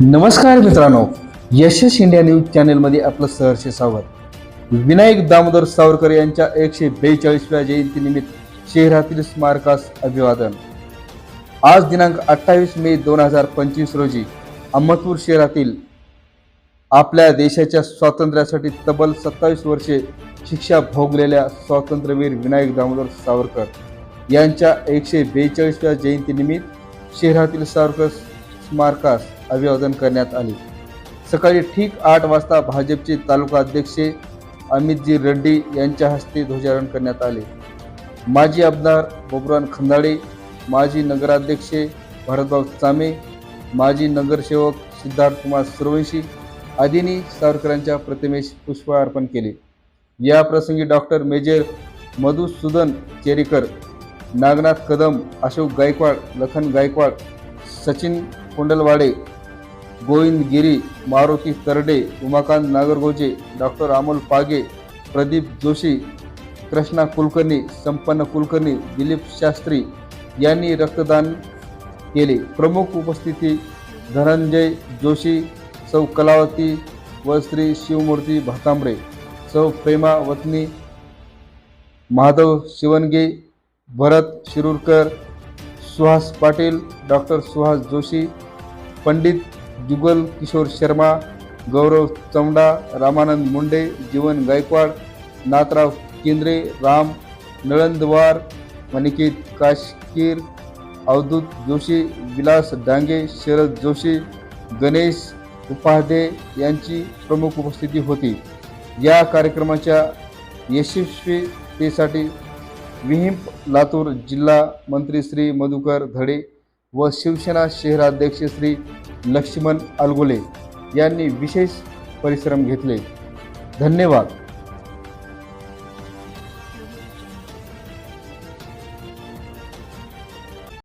नमस्कार मित्रांनो यशस India news चॅनेलमध्ये आपलं सहर्ष स्वागत. विनायक दामोदर सावरकर यांच्या एकशे बेचाळीसव्या जयंतीनिमित्त शहरातील स्मारकास अभिवादन. आज दिनांक अठ्ठावीस मे दोन हजार पंचवीस रोजी अहमदपूर शहरातील आपल्या देशाच्या स्वातंत्र्यासाठी तब्बल सत्तावीस वर्षे शिक्षा भोगलेल्या स्वातंत्र्यवीर विनायक दामोदर सावरकर यांच्या एकशे बेचाळीसव्या जयंतीनिमित्त शहरातील सावरकर स्मारकास अभिवादन करण्यात आले. सकाळी ठीक आठ वाजता भाजपचे तालुका अध्यक्ष अमितजी रेड्डी यांच्या हस्ते ध्वजारोहण करण्यात आले. माजी आमदार बबुरान खंदाळे माजी नगराध्यक्ष भरतभाऊ चामे माजी नगरसेवक सिद्धार्थ कुमार सुरवंशी आदींनी सावरकरांच्या प्रतिमेस पुष्प अर्पण केले. या प्रसंगी doctor major Madhusudan Cherikar Nagnath Kadam Ashok Gaikwad Lakhan Gaikwad Sachin Kondalwade Govind Giri Maruti Tarde Umakant Nagargoje doctor Amol Page Pradeep Joshi Krishna Kulkarni संपन्न कुलकर्णी दिलीप शास्त्री यांनी रक्तदान केले. प्रमुख उपस्थिती धनंजय जोशी सौ कलावती व श्री शिवमूर्ती भातांबरे सौ प्रेमा वतनी माधव शिवनगे भरत शिरूरकर सुहास पाटील डॉक्टर सुहास जोशी पंडित जुगल किशोर शर्मा गौरव चौंडा रामानंद मुंडे जीवन गायकवाड नाथराव केंद्रे राम नळंदवार मनिकेत काशकीर अवधूत जोशी विलास डांगे शरद जोशी गणेश उपाध्ये यांची प्रमुख उपस्थिती होती. या कार्यक्रमाच्या यशस्वीतेसाठी विहिंप लातूर जिल्हा मंत्री श्री मधुकर धडे व शिवसेना शहराध्यक्ष श्री लक्ष्मण अलगोले यांनी विशेष परिश्रम घेतले. धन्यवाद.